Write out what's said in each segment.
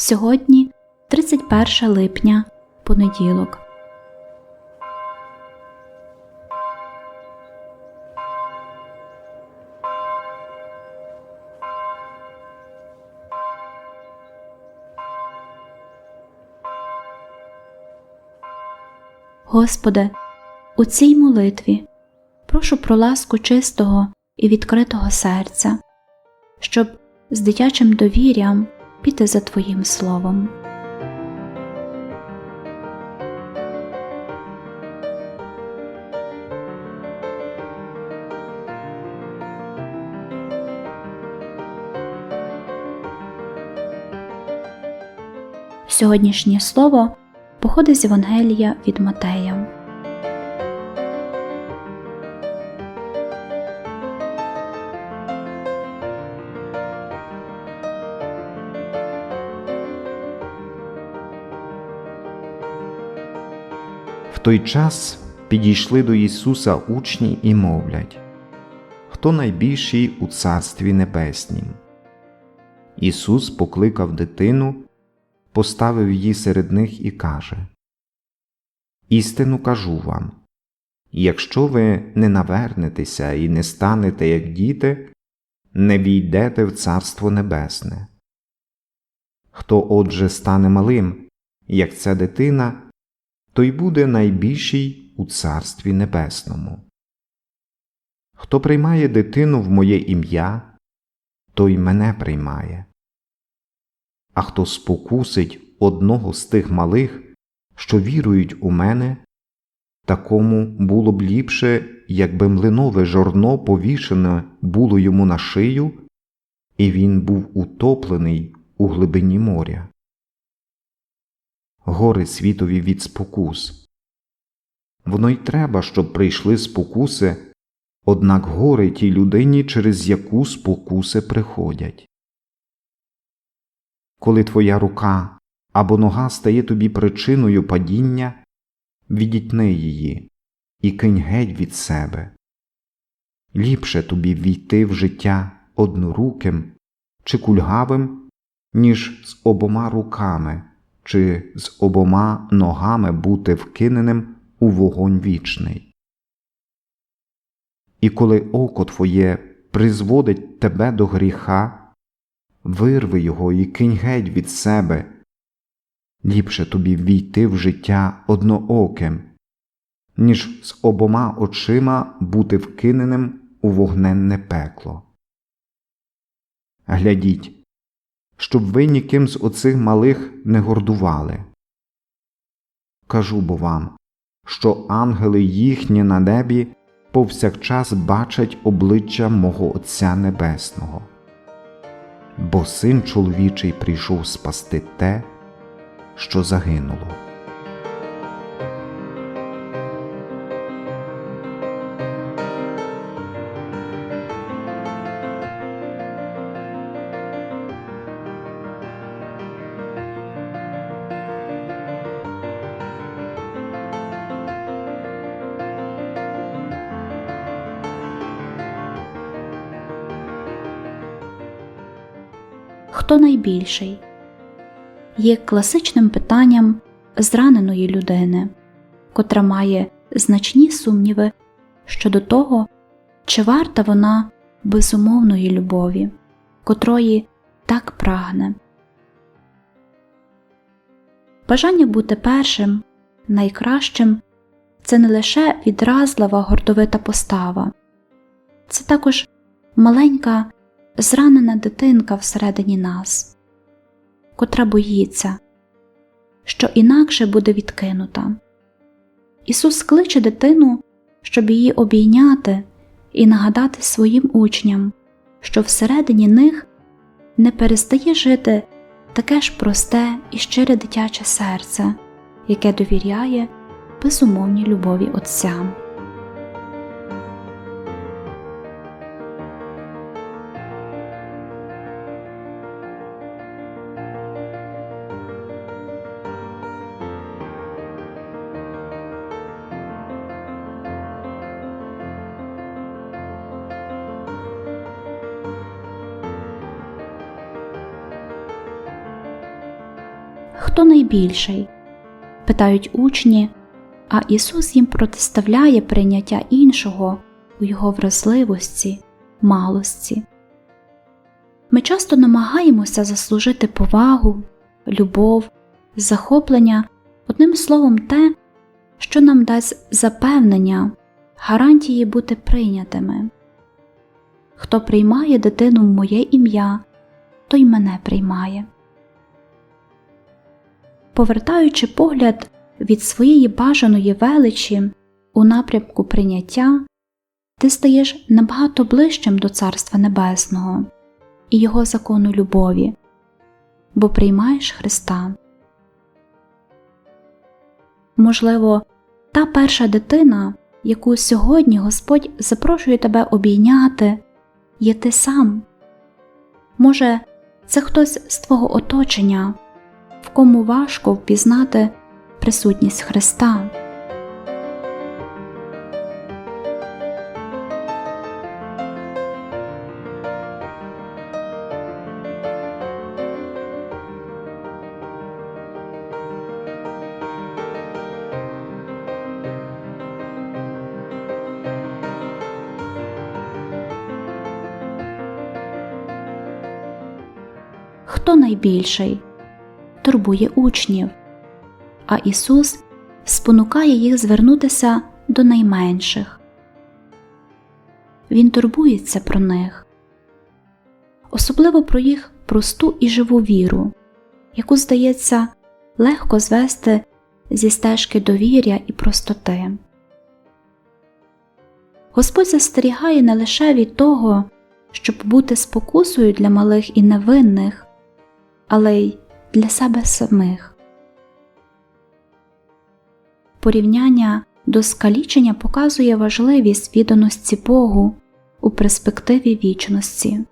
Сьогодні 31 липня, понеділок. Господи, у цій молитві прошу про ласку чистого і відкритого серця, щоб з дитячим довір'ям піти за Твоїм словом. Сьогоднішнє слово походить з Євангелія від Матея. Той час підійшли до Ісуса учні і мовлять Хто найбільший у Царстві Небеснім? Ісус покликав дитину, поставив її серед них і каже Істину кажу вам якщо ви не навернетеся і не станете як діти, не війдете в Царство Небесне. Хто отже стане малим, як ця дитина, той буде найбільший у Царстві Небесному. Хто приймає дитину в моє ім'я, той мене приймає. А хто спокусить одного з тих малих, що вірують у мене, такому було б ліпше, якби млинове жорно повішене було йому на шию, і він був утоплений у глибині моря гори світові від спокус. Воно й треба, щоб прийшли спокуси, однак гори тій людині, через яку спокуси приходять. Коли твоя рука або нога стає тобі причиною падіння, відітни її і кинь геть від себе. Ліпше тобі війти в життя одноруким чи кульгавим, ніж з обома руками чи з обома ногами бути вкиненим у вогонь вічний. І коли око твоє призводить тебе до гріха, вирви його і кинь геть від себе, ліпше тобі війти в життя однооким, ніж з обома очима бути вкиненим у вогненне пекло. Глядіть, щоб ви ніким з оцих малих не гордували. Кажу бо вам, що ангели їхні на небі повсякчас бачать обличчя мого Отця Небесного, бо син чоловічий прийшов спасти те, що загинуло. Хто найбільший? Є класичним питанням зраненої людини, котра має значні сумніви щодо того, чи варта вона безумовної любові, котрої так прагне. Бажання бути першим, найкращим це не лише відразлива гордовита постава, це також маленька зранена дитинка всередині нас, котра боїться, що інакше буде відкинута. Ісус кличе дитину, щоб її обійняти і нагадати своїм учням, що всередині них не перестає жити таке ж просте і щире дитяче серце, яке довіряє безумовній любові Отця. Хто найбільший? питають учні, а Ісус їм протиставляє прийняття іншого у його вразливості, малості. Ми часто намагаємося заслужити повагу, любов, захоплення, одним словом, те, що нам дасть запевнення, гарантії бути прийнятими. Хто приймає дитину в моє ім'я, той мене приймає. Повертаючи погляд від своєї бажаної величі у напрямку прийняття, ти стаєш набагато ближчим до Царства Небесного і Його закону любові, бо приймаєш Христа. Можливо, та перша дитина, яку сьогодні Господь запрошує тебе обійняти, є ти сам. Може, це хтось з твого оточення, в кому важко впізнати присутність Христа. Хто найбільший? Турбує учнів, а Ісус спонукає їх звернутися до найменших. Він турбується про них, особливо про їх просту і живу віру, яку, здається, легко звести зі стежки довір'я і простоти. Господь застерігає не лише від того, щоб бути спокусою для малих і невинних, але й для себе самих. Порівняння до скалічення показує важливість відданості Богу у перспективі вічності.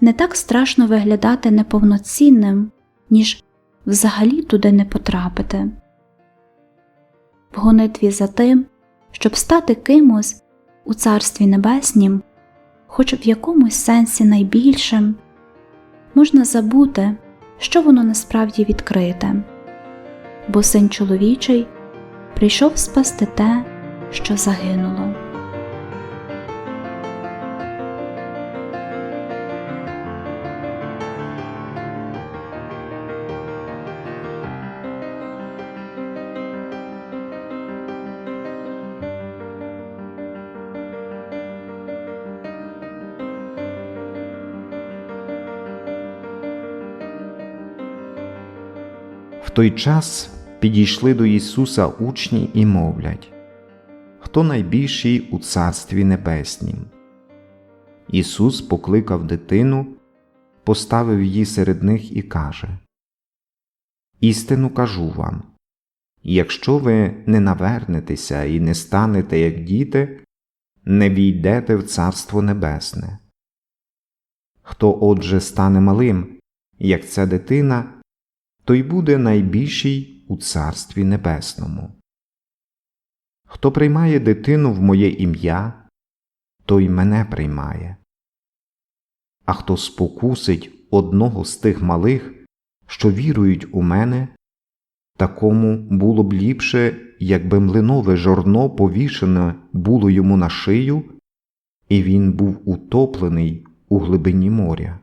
Не так страшно виглядати неповноцінним, ніж взагалі туди не потрапити. В гонитві за тим, щоб стати кимось у Царстві Небеснім, хоч в якомусь сенсі найбільшим, можна забути, що воно насправді відкрите, бо син чоловічий прийшов спасти те, що загинуло. В той час підійшли до Ісуса учні і мовлять Хто найбільший у Царстві Небеснім? Ісус покликав дитину, поставив її серед них і каже Істину кажу вам якщо ви не навернетеся і не станете як діти, не війдете в Царство Небесне. Хто отже стане малим, як ця дитина, той буде найбільший у Царстві Небесному. Хто приймає дитину в моє ім'я, той мене приймає. А хто спокусить одного з тих малих, що вірують у мене, такому було б ліпше, якби млинове жорно повішене було йому на шию, і він був утоплений у глибині моря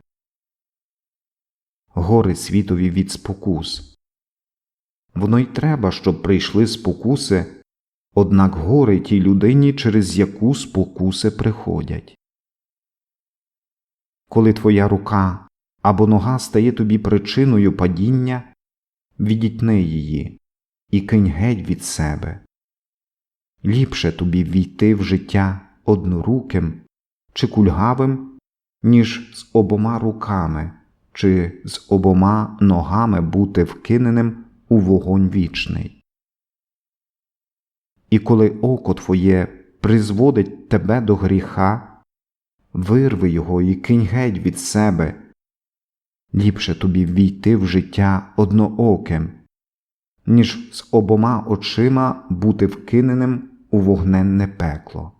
гори світові від спокус. Воно й треба, щоб прийшли спокуси, однак горе тій людині, через яку спокуси приходять. Коли твоя рука або нога стає тобі причиною падіння, відітни її і кинь геть від себе. Ліпше тобі війти в життя одноруким чи кульгавим, ніж з обома руками чи з обома ногами бути вкиненим у вогонь вічний. І коли око твоє призводить тебе до гріха, вирви його і кинь геть від себе, ліпше тобі ввійти в життя однооким, ніж з обома очима бути вкиненим у вогненне пекло.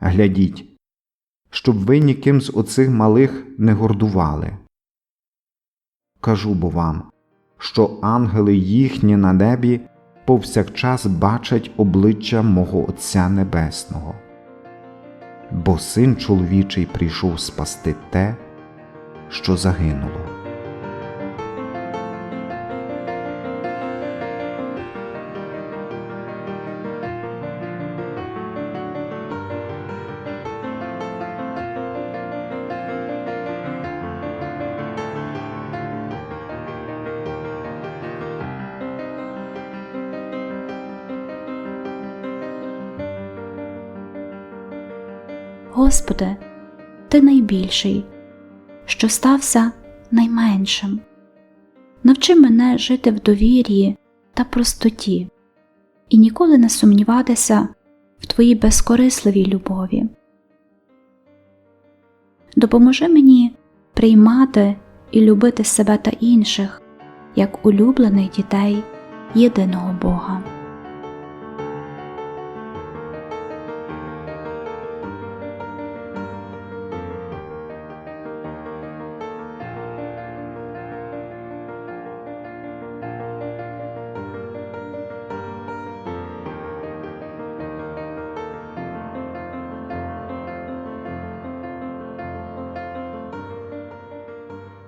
Глядіть, щоб ви ніким з оцих малих не гордували. кажу бо вам, що ангели їхні на небі повсякчас бачать обличчя мого Отця Небесного. Бо син чоловічий прийшов спасти те, що загинуло. Господи, Ти найбільший, що стався найменшим. Навчи мене жити в довір'ї та простоті і ніколи не сумніватися в Твоїй безкорисливій любові. Допоможи мені приймати і любити себе та інших як улюблених дітей єдиного Бога.